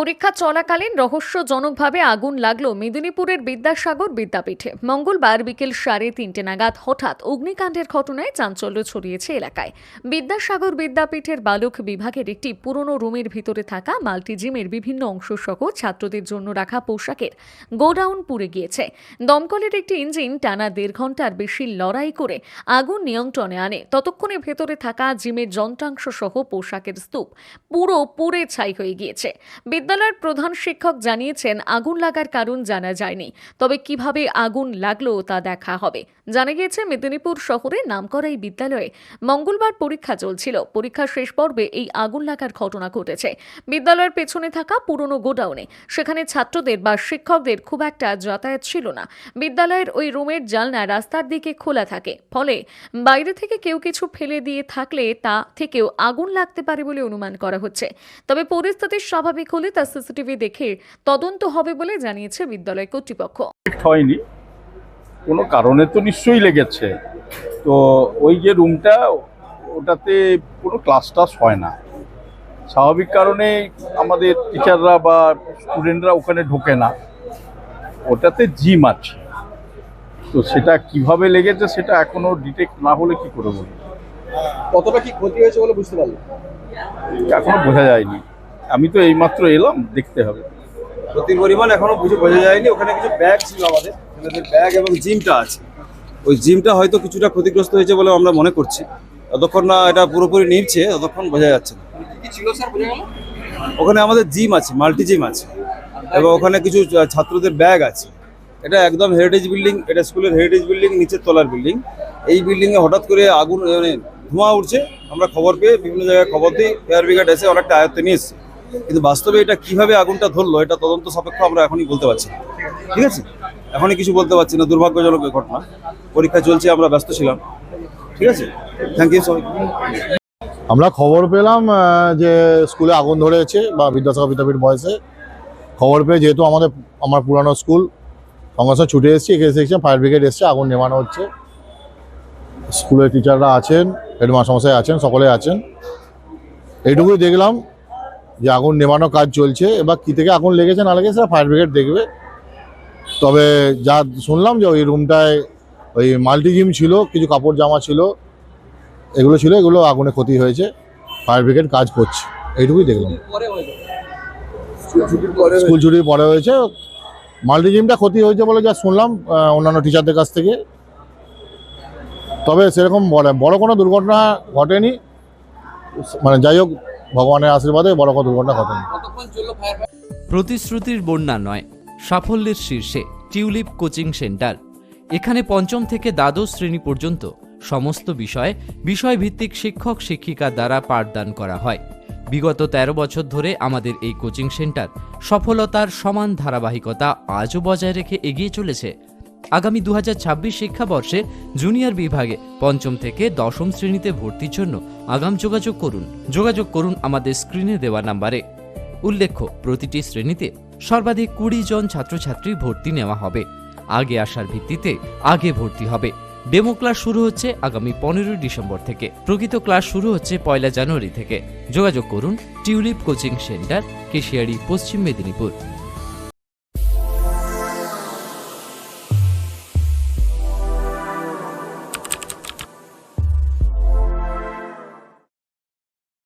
পরীক্ষা চলাকালীন রহস্যজনকভাবে আগুন লাগল মেদিনীপুরের বিদ্যাসাগর বিদ্যাপীঠে। মঙ্গলবার বিকেল সাড়ে তিনটে নাগাদ হঠাৎ অগ্নিকাণ্ডের ঘটনায় চাঞ্চল্য ছড়িয়েছে এলাকায়। বিদ্যাসাগর বিদ্যাপীঠের বালক বিভাগের একটি পুরনো রুমের ভিতরে থাকা মাল্টিজিমের বিভিন্ন অংশ সহ ছাত্রদের জন্য রাখা পোশাকের গোডাউন পুড়ে গিয়েছে। দমকলের একটি ইঞ্জিন টানা দেড় ঘণ্টার বেশি লড়াই করে আগুন নিয়ন্ত্রণে আনে। ততক্ষণে ভেতরে থাকা জিমের যন্ত্রাংশ সহ পোশাকের স্তূপ পুরো পুড়ে ছাই হয়ে গিয়েছে। বিদ্যালয়ের প্রধান শিক্ষক জানিয়েছেন, আগুন লাগার কারণ জানা যায়নি। তবে কীভাবে আগুন লাগল তা দেখা হবে। জানা গিয়েছে, মেদিনীপুর শহরে নামকরা এই বিদ্যালয়ে মঙ্গলবার পরীক্ষা চলছিল। পরীক্ষা শেষ পর্বে এই আগুন লাগার ঘটনা ঘটেছে। বিদ্যালয়ের পেছনে থাকা পুরনো গোডাউনে, সেখানে ছাত্রদের বা শিক্ষকদের খুব একটা যাতায়াত ছিল না। বিদ্যালয়ের ওই রুমের জানলা রাস্তার দিকে খোলা থাকে। ফলে বাইরে থেকে কেউ কিছু ফেলে দিয়ে থাকলে তা থেকেও আগুন লাগতে পারে বলে অনুমান করা হচ্ছে। তবে পরিস্থিতি স্বাভাবিক হলে তা সিসিটিভি দেখে তদন্ত হবে বলে জানিয়েছে বিদ্যালয় কর্তৃপক্ষ। হয়নি। কোনো কারণে তো নিশ্চয়ই লেগেছে। তো ওই যে রুমটা ওটাতে কোনো ক্লাস টাস হয় না। স্বাভাবিক কারণে আমাদের টিচাররা বা স্টুডেন্টরা ওখানে ঢোকে না। ওটাতে জিম আছে। তো সেটা কীভাবে লেগেছে সেটা এখনও ডিটেক্ট না হলে কি করে বলব? কতটা কি ক্ষতি হয়েছে বলে বুঝতে পারলেন? এখনও বোঝা যায়নি। আমি তো এইমাত্র এলাম দেখতে হবে। ক্ষতির পরিমাণ এখনও বুঝে বোঝা যায়নি ওখানে কিছু ব্যাগ ছিল আমাদের। ছেলেদের ব্যাগ এবং জিমটা আছে। ওই জিমটা হয়তো কিছুটা ক্ষতিগ্রস্ত হয়েছে বলে আমরা মনে করছি। যতক্ষণ না এটা পুরোপুরি নিচ্ছে ততক্ষণ বোঝা যাচ্ছে না। কি ছিল স্যার বোঝা গেল? ওখানে আমাদের জিম আছে মাল্টি জিম আছে। এবং ওখানে কিছু ছাত্রদের ব্যাগ আছে। এটা একদম হেরিটেজ বিল্ডিং এটা স্কুলের হেরিটেজ বিল্ডিং নিচের তলার বিল্ডিং এই বিল্ডিংয়ে হঠাৎ করে আগুন মানে ধোঁয়া উঠছে। আমরা খবর পেয়ে বিভিন্ন জায়গায় খবর দিই। ফায়ার ব্রিগেড এসে অনেকটা আয়ত্তে নিয়ে এসছে। কিন্তু বাস্তবে এটা কীভাবে আগুনটা ধরলো, এটা তদন্ত সাপেক্ষ আমরা এখনই বলতে পারছি না। ঠিক আছে? এখনই কিছু বলতে পারছি না, দুর্ভাগ্যজনক ঘটনা। পরীক্ষা চলছে, আমরা ব্যস্ত ছিলাম। ঠিক আছে? থ্যাংক ইউ সবাই আমরা খবর পেলাম যে স্কুলে আগুন ধরেছে বা বিদ্যাসাগর বিদ্যাপীঠ বয়সে। খবর পেয়ে যেহেতু আমাদের, আমার পুরানো স্কুল, সঙ্গে সঙ্গে ছুটে এসেছি, এখানে এসেছি ফায়ার ব্রিগেড এসছে, আগুন নেমানো হচ্ছে। স্কুলের টিচাররা আছেন হেডমাস্টারমশাই আছেন, সকলে আছেন। এইটুকুই দেখলাম। যে আগুন নেমানো কাজ চলছে, এবার কী থেকে আগুন লেগেছে না লেগেছে ফায়ার ব্রিগেড দেখবে। তবে যা শুনলাম যে ওই রুমটায় ওই মাল্টি জিম ছিল, কিছু কাপড় জামা ছিল, এগুলো ছিল, এগুলো আগুনে ক্ষতি হয়েছে ফায়ার ব্রিগেড কাজ করছে, এইটুকুই দেখলাম। স্কুল ছুটির পরে হয়েছে মাল্টি জিমটা ক্ষতি হয়েছে বলে যা শুনলাম অন্যান্য টিচারদের কাছ থেকে। তবে সেরকম বড় কোনো দুর্ঘটনা ঘটেনি মানে যাই হোক ভগবানের আশীর্বাদে বড় কোনো দুর্ঘটনা ঘটেনি প্রতিশ্রুতির বন্যা নয়, সাফল্যের শীর্ষে টিউলিপ কোচিং সেন্টার। এখানে পঞ্চম থেকে দ্বাদশ শ্রেণি পর্যন্ত সমস্ত বিষয়ে, বিষয়ভিত্তিক শিক্ষক, শিক্ষিকা দ্বারা পাঠদান করা হয়। বিগত ১৩ বছর ধরে আমাদের এই কোচিং সেন্টার সফলতার সমান ধারাবাহিকতা আজও বজায় রেখে এগিয়ে চলেছে। আগামী দু হাজার ছাব্বিশ শিক্ষাবর্ষে জুনিয়র বিভাগে পঞ্চম থেকে দশম শ্রেণীতে ভর্তির জন্য আগাম যোগাযোগ করুন। যোগাযোগ করুন আমাদের স্ক্রিনে দেওয়া নাম্বারে। উল্লেখ্য, প্রতিটি শ্রেণীতে সর্বাধিক কুড়ি জন ছাত্রছাত্রী ভর্তি নেওয়া হবে। আগে আসার ভিত্তিতে আগে ভর্তি হবে। ডেমো ক্লাস শুরু হচ্ছে আগামী পনেরোই ডিসেম্বর থেকে। প্রকৃত ক্লাস শুরু হচ্ছে পয়লা জানুয়ারি থেকে। যোগাযোগ করুন টিউলিপ কোচিং সেন্টার, কেশিয়ারি, পশ্চিম মেদিনীপুর।